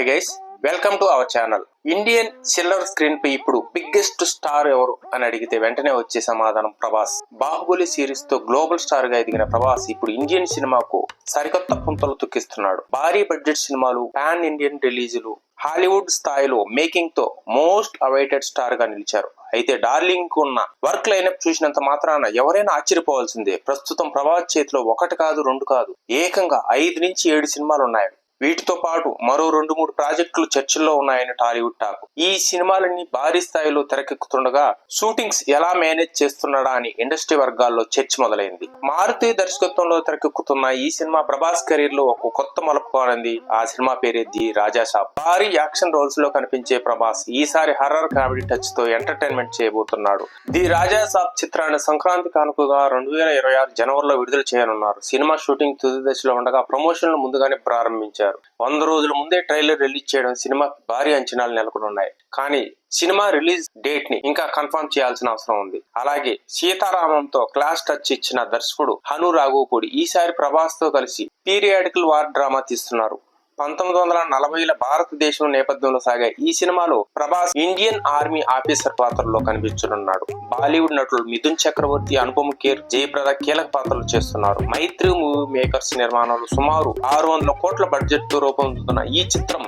Hi guys welcome to our channel. Indian silver screen పై ఇప్పుడు biggest star ఎవరు అని అడిగితే వెంటనే వచ్చే సమాధానం ప్రభాస్. బాహుబలి సిరీస్తో గ్లోబల్ స్టార్గా ఎదిగిన ప్రభాస్ ఇప్పుడు ఇండియన్ సినిమాకు సరికొత్త పుంతలు తొక్కిస్తున్నాడు. భారీ బడ్జెట్ సినిమాలు పాన్ ఇండియన్ రిలీజులు హాలీవుడ్ స్థాయిలో మేకింగ్తో మోస్ట్ అవైటెడ్ స్టార్గా నిలిచారు. అయితే డార్లింగ్కు ఉన్న వర్క్ లైనప్ చూసినంత మాత్రాన ఎవరైనా ఆశ్చర్యపోవాల్సిందే. ప్రస్తుతం ప్రభాస్ చేతిలో ఒకటి కాదు రెండు కాదు. ఏకంగా ఐదు నుంచి ఏడు సినిమాలు ఉన్నాయి. వీటితో పాటు మరో రెండు మూడు ప్రాజెక్టులు చర్చల్లో ఉన్నాయని టాలీవుడ్ టాక్. ఈ సినిమాలన్నీ భారీ స్థాయిలో తెరకెక్కుతుండగా షూటింగ్స్ ఎలా మేనేజ్ చేస్తున్నాడా అని ఇండస్ట్రీ వర్గాల్లో చర్చ మొదలైంది. మారుతి దర్శకత్వంలో తెరకెక్కుతున్న ఈ సినిమా ప్రభాస్ కెరీర్లో ఒక కొత్త మలుపు కానుంది. ఆ సినిమా పేరే ది రాజాసాబ్ భారీ యాక్షన్ రోల్స్లో కనిపించే ప్రభాస్ ఈసారి హర్రర్ కామెడీ టచ్తో ఎంటర్టైన్మెంట్ చేయబోతున్నాడు. ది రాజా సాబ్ చిత్రాన్ని సంక్రాంతి కానుకగా రెండు వేల ఇరవై ఆరు జనవరిలో విడుదల చేయనున్నారు. సినిమా షూటింగ్ తుది దశలో ఉండగా ప్రమోషన్లు ముందుగానే ప్రారంభించారు. వంద రోజుల ముందే ట్రైలర్ రిలీజ్ చేయడం సినిమాకి భారీ అంచనాలు నెలకొని ఉన్నాయి. కానీ సినిమా రిలీజ్ డేట్ని ఇంకా కన్ఫర్మ్ చేయాల్సిన అవసరం ఉంది. అలాగే సీతారామంతో క్లాస్ టచ్ ఇచ్చిన దర్శకుడు హను రాఘోపూడి ఈసారి ప్రభాస్తో కలిసి పీరియాడికల్ వార్ డ్రామా తీస్తున్నారు. పంతొమ్మిది వందల నలభైల భారతదేశం నేపథ్యంలో సాగే ఈ సినిమాలో ప్రభాస్ ఇండియన్ ఆర్మీ ఆఫీసర్ పాత్రలో కనిపించనున్నాడు. బాలీవుడ్ నటులు మిథున్ చక్రవర్తి అనుపమ్ ఖేర్ జయప్రద కీలక పాత్రలు చేస్తున్నారు. మైత్రి మూవీ మేకర్స్ నిర్మాణంలో సుమారు ఆరు వందల కోట్ల బడ్జెట్తో రూపొందుతున్న ఈ చిత్రం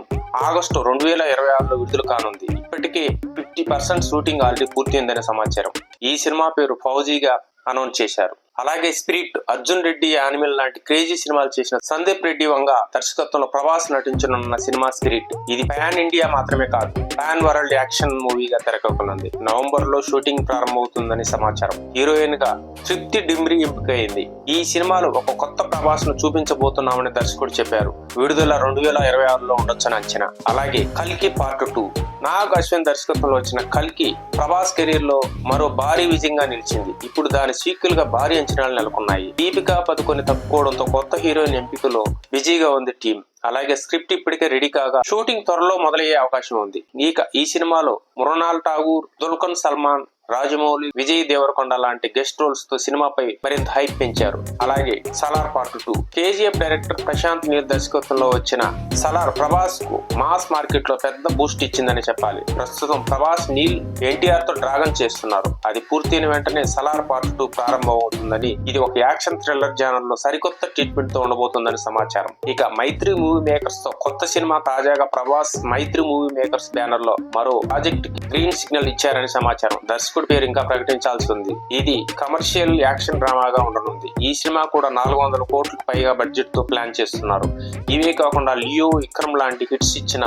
ఆగస్టు రెండు వేల ఇరవై ఆరులో విడుదల కానుంది. ఇప్పటికే ఫిఫ్టీ పర్సెంట్ షూటింగ్ ఆల్రెడీ పూర్తయిందనే సమాచారం. ఈ సినిమా పేరు ఫౌజీగా అనౌన్స్ చేశారు. అలాగే స్పిరిట్ అర్జున్ రెడ్డి యానిమల్ లాంటి క్రేజీ సినిమాలు చేసిన సందీప్ రెడ్డి వంగ దర్శకత్వంలో ప్రభాస్ నటించనున్న సినిమా స్పిరిట్. ఇది ప్యాన్ ఇండియా మాత్రమే కాదు పాన్ వరల్డ్ యాక్షన్ మూవీగా తెరకెక్కనుంది. నవంబర్లో షూటింగ్ ప్రారంభమవుతుందని సమాచారం. హీరోయిన్గా తృప్తి డిమ్రి ఎంపికైంది. ఈ సినిమాలో ఒక కొత్త ప్రభాస్ను చూపించబోతున్నామని దర్శకుడు చెప్పారు. విడుదల రెండు వేల ఇరవై ఆరులో ఉండొచ్చని అంచనా. అలాగే కల్కి పార్ట్ టూ. నాగ్ అశ్విన్ దర్శకత్వంలో వచ్చిన కల్కి ప్రభాస్ కెరీర్లో మరో భారీ విజయంగా నిలిచింది. ఇప్పుడు దాని సీక్వెల్గా భారీ అంచనాలు నెలకొన్నాయి. దీపికా పదుకొని తప్పుకోవడంతో కొత్త హీరోయిన్ ఎంపికలో బిజీగా ఉంది టీం అలాగే స్క్రిప్ట్ ఇప్పటికే రెడీ కాగా షూటింగ్ త్వరలో మొదలయ్యే అవకాశం ఉంది. ఇక ఈ సినిమాలో మృణాల్ ఠాగూర్ దుల్కన్ సల్మాన్ రాజమౌళి విజయ్ దేవరకొండ లాంటి గెస్ట్ రోల్స్తో సినిమాపై మరింత హైప్ పెంచారు. అలాగే Salaar part two KGF director Prashanth Neel దర్శకత్వంలో వచ్చిన సలార్ ప్రభాస్కు మాస్ మార్కెట్లో పెద్ద బూస్ట్ ఇచ్చిందని చెప్పాలి. ప్రస్తుతం ప్రభాస్ నీల్ ఎన్టీఆర్తో డ్రాగన్ చేస్తున్నారు. అది పూర్తయిన వెంటనే సలార్ పార్ట్ టూ ప్రారంభమవుతుందని ఇది ఒక యాక్షన్ థ్రిల్లర్ జానర్లో సరికొత్త ట్రీట్మెంట్తో ఉండబోతుందని సమాచారం. ఇక మైత్రి మూవీ మేకర్స్తో కొత్త సినిమా తాజాగా ప్రభాస్ మైత్రి మూవీ మేకర్స్ బ్యానర్లో మరో ప్రాజెక్ట్ గ్రీన్ సిగ్నల్ ఇచ్చారని సమాచారం. దర్శకుడు పేరు ఇంకా ప్రకటించాల్సి ఉంది. ఇది కమర్షియల్ యాక్షన్ డ్రామాగా ఉండనుంది. ఈ సినిమా కూడా నాలుగు వందల కోట్లకు పైగా బడ్జెట్తో ప్లాన్ చేస్తున్నారు. ఇవే కాకుండా లియో విక్రమ్ లాంటి హిట్స్ ఇచ్చిన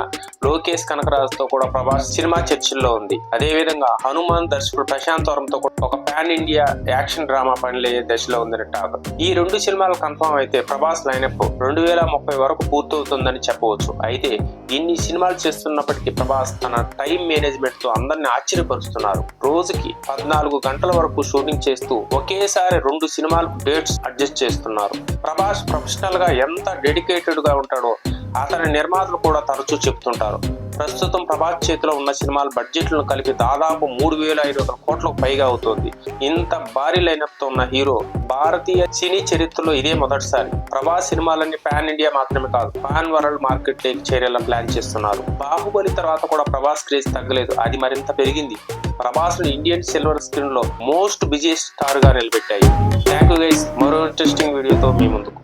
లోకేష్ కనకరాజ్తో కూడా ప్రభాస్ సినిమా చర్చల్లో ఉంది. అదే విధంగా హనుమాన్ దర్శకుడు ప్రశాంత్ వరంతో కూడా ఒక పాన్ ఇండియా యాక్షన్ డ్రామా పనిలయ్యే దశలో ఉందని టాక్. ఈ రెండు సినిమాలు కన్ఫర్మ్ అయితే ప్రభాస్ లైనప్ రెండు వేల ముప్పై వరకు పూర్తవుతుందని చెప్పవచ్చు. అయితే ఇన్ని సినిమాలు చేస్తున్నప్పటికీ ప్రభాస్ తన టైం మేనేజ్మెంట్తో అందరిని ఆశ్చర్యపరుస్తున్నారు. రోజుకి పద్నాలుగు గంటల వరకు షూటింగ్ చేస్తూ ఒకేసారి రెండు సినిమాలకు డేట్స్ అడ్జస్ట్ చేస్తున్నారు. ప్రభాస్ ప్రొఫెషనల్గా ఎంత డెడికేటెడ్గా ఉంటాడో అతని నిర్మాతలు కూడా తరచూ చెప్తుంటారు. ప్రస్తుతం ప్రభాస్ చేతిలో ఉన్న సినిమాల బడ్జెట్లను కలిపి దాదాపు మూడు వేల ఐదు వందల కోట్లకు పైగా అవుతోంది. ఇంత భారీ లైనప్తో ఉన్న హీరో భారతీయ సినీ చరిత్రలో ఇదే మొదటిసారి. ప్రభాస్ సినిమాలన్నీ పాన్ ఇండియా మాత్రమే కాదు పాన్ వరల్డ్ మార్కెట్ లేక్ చేరేలా ప్లాన్ చేస్తున్నారు. బాహుబలి తర్వాత కూడా ప్రభాస్ క్రేజ్ తగ్గలేదు అది మరింత పెరిగింది. ప్రభాస్ ఇండియన్ సిల్వర్ స్క్రీన్లో మోస్ట్ బిజీ స్టార్గా నిలబెట్టాయి. థ్యాంక్ యూ గైస్ మరో ఇంట్రెస్టింగ్ వీడియోతో మీ ముందుకు.